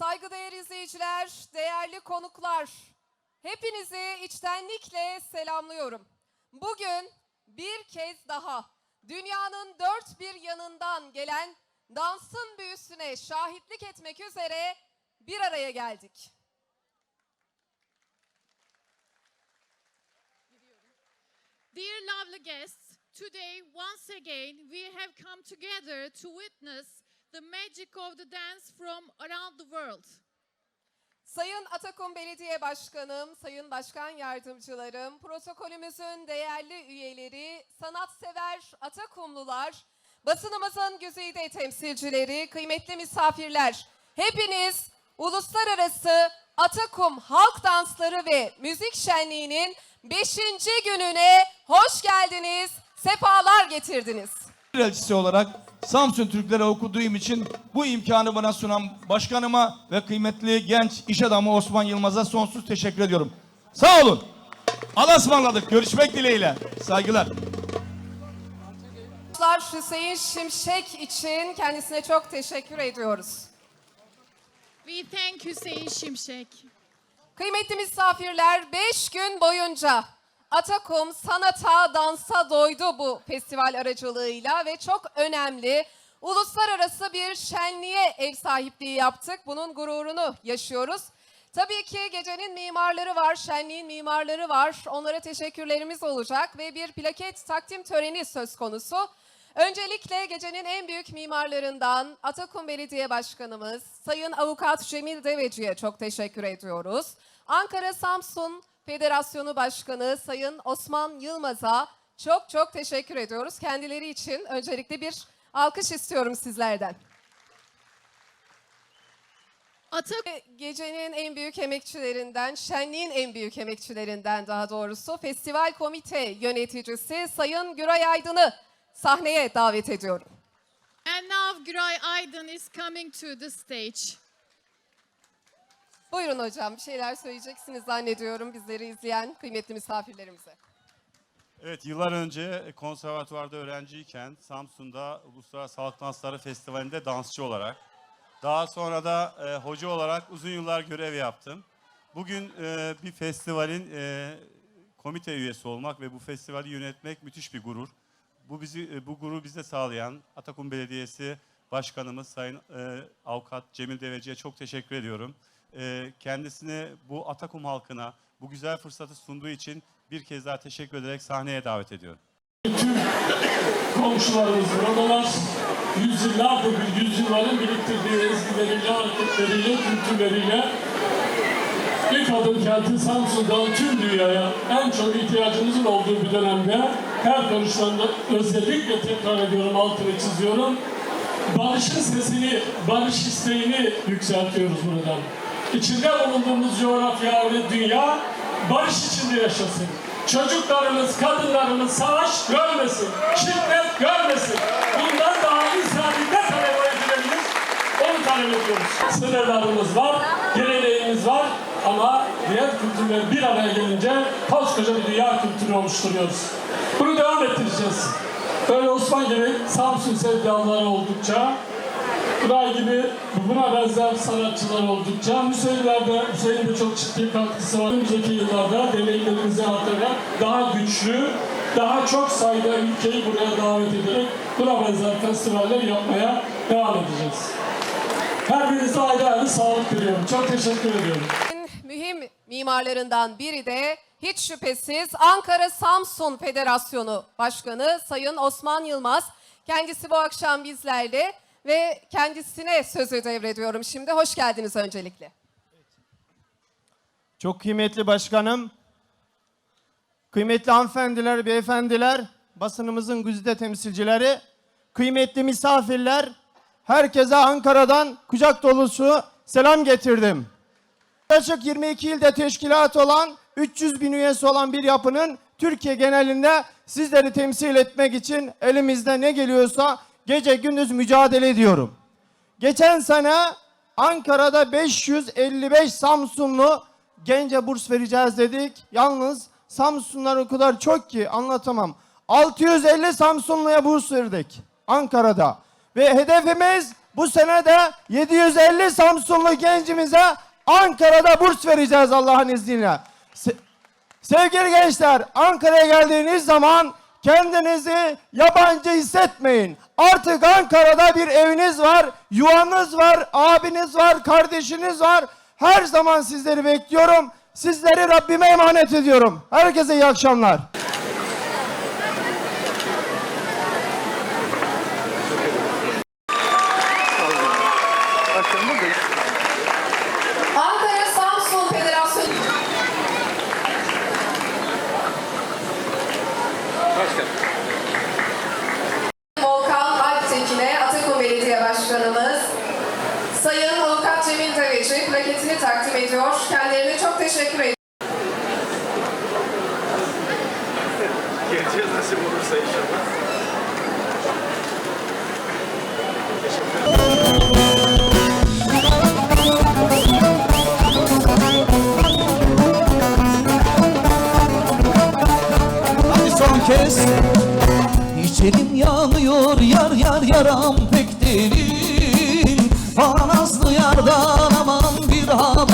Saygıdeğer izleyiciler, değerli konuklar, hepinizi içtenlikle selamlıyorum. Bugün bir kez daha dünyanın dört bir yanından gelen dansın büyüsüne şahitlik etmek üzere bir araya geldik. Dear lovely guests, today once again we have come together to witness the magic of the dance from around the world. Sayın Atakum Belediye Başkanım, Sayın Başkan Yardımcılarım, protokolümüzün değerli üyeleri, sanatsever Atakumlular, basınımızın güzide temsilcileri, kıymetli misafirler, hepiniz Uluslararası Atakum Halk Dansları ve Müzik Şenliği'nin 5. gününe hoş geldiniz, sefalar getirdiniz. elçisi olarak Samsun Türklere okuduğum için bu imkanı bana sunan başkanıma ve kıymetli genç iş adamı Osman Yılmaz'a sonsuz teşekkür ediyorum. Sağ olun. Allah'a ısmarladık. Görüşmek dileğiyle. Saygılar. Hüseyin Şimşek için kendisine çok teşekkür ediyoruz. We thank Hüseyin Şimşek. Kıymetli misafirler 5 gün boyunca Atakum sanata, dansa doydu bu festival aracılığıyla ve çok önemli uluslararası bir şenliğe ev sahipliği yaptık. Bunun gururunu yaşıyoruz. Tabii ki gecenin mimarları var, şenliğin mimarları var. Onlara teşekkürlerimiz olacak ve bir plaket takdim töreni söz konusu. Öncelikle gecenin en büyük mimarlarından Atakum Belediye Başkanımız Sayın Avukat Cemil Deveci'ye çok teşekkür ediyoruz. Ankara Samsun Federasyonu Başkanı Sayın Osman Yılmaz'a çok çok teşekkür ediyoruz. Kendileri için öncelikle bir alkış istiyorum sizlerden. Atak Gecenin en büyük emekçilerinden, şenliğin en büyük emekçilerinden daha doğrusu festival komite yöneticisi Sayın Güray Aydın'ı sahneye davet ediyorum. and now Güray Aydın is coming to the stage. Buyurun hocam bir şeyler söyleyeceksiniz zannediyorum bizleri izleyen kıymetli misafirlerimize. Evet, yıllar önce konservatuvarda öğrenciyken Samsun'da Uluslararası Halk Dansları Festivali'nde dansçı olarak, daha sonra da e, hoca olarak uzun yıllar görev yaptım. Bugün e, bir festivalin e, komite üyesi olmak ve bu festivali yönetmek müthiş bir gurur. Bu bizi e, bu gururu bize sağlayan Atakum Belediyesi Başkanımız Sayın e, Avukat Cemil Deveci'ye çok teşekkür ediyorum. E, kendisine bu Atakum halkına bu güzel fırsatı sunduğu için bir kez daha teşekkür ederek sahneye davet ediyorum. Tüm komşularımız buradalar. Yüzyıllardır bir yüzyılların biriktirdiği ezgileriyle, hareketleriyle, kültürleriyle ilk adım kenti Samsun'dan tüm dünyaya en çok ihtiyacımızın olduğu bir dönemde her konuşmamda özellikle tekrar ediyorum, altını çiziyorum. Barışın sesini, barış isteğini yükseltiyoruz buradan. İçinde bulunduğumuz coğrafya ve dünya barış içinde yaşasın. Çocuklarımız, kadınlarımız savaş görmesin, şiddet görmesin. Bundan daha insani ne talep edebiliriz? Onu talep ediyoruz. Sınırlarımız var, geleneğimiz var ama diğer kültürler bir araya gelince koskoca bir dünya kültürü oluşturuyoruz. Bunu devam ettireceğiz. Öyle Osman gibi Samsun sevdalıları oldukça, Kuray gibi buna benzer sanatçılar oldukça Hüseyinler'de, Hüseyin'in de çok ciddi katkısı var. Önümüzdeki yıllarda deneyimlerimizi artarak daha güçlü, daha çok sayıda ülkeyi buraya davet ederek buna benzer festivaller yapmaya devam edeceğiz. Her birinize ayrı ayrı sağlık diliyorum. Çok teşekkür ediyorum. Mühim mimarlarından biri de hiç şüphesiz Ankara Samsun Federasyonu Başkanı Sayın Osman Yılmaz. Kendisi bu akşam bizlerle ve kendisine sözü devrediyorum şimdi. Hoş geldiniz öncelikle. Çok kıymetli başkanım, kıymetli hanımefendiler, beyefendiler, basınımızın güzide temsilcileri, kıymetli misafirler, herkese Ankara'dan kucak dolusu selam getirdim. Yaklaşık 22 ilde teşkilat olan, 300 bin üyesi olan bir yapının Türkiye genelinde sizleri temsil etmek için elimizde ne geliyorsa gece gündüz mücadele ediyorum. Geçen sene Ankara'da 555 Samsunlu gence burs vereceğiz dedik. Yalnız Samsunlar o kadar çok ki anlatamam. 650 Samsunluya burs verdik Ankara'da. Ve hedefimiz bu sene de 750 Samsunlu gencimize Ankara'da burs vereceğiz Allah'ın izniyle. Se- Sevgili gençler, Ankara'ya geldiğiniz zaman kendinizi yabancı hissetmeyin. Artık Ankara'da bir eviniz var, yuvanız var, abiniz var, kardeşiniz var. Her zaman sizleri bekliyorum. Sizleri Rabbime emanet ediyorum. Herkese iyi akşamlar. kes Hiç elim yanıyor yar yar yaram pek derin. Falan azlı yardan aman bir haber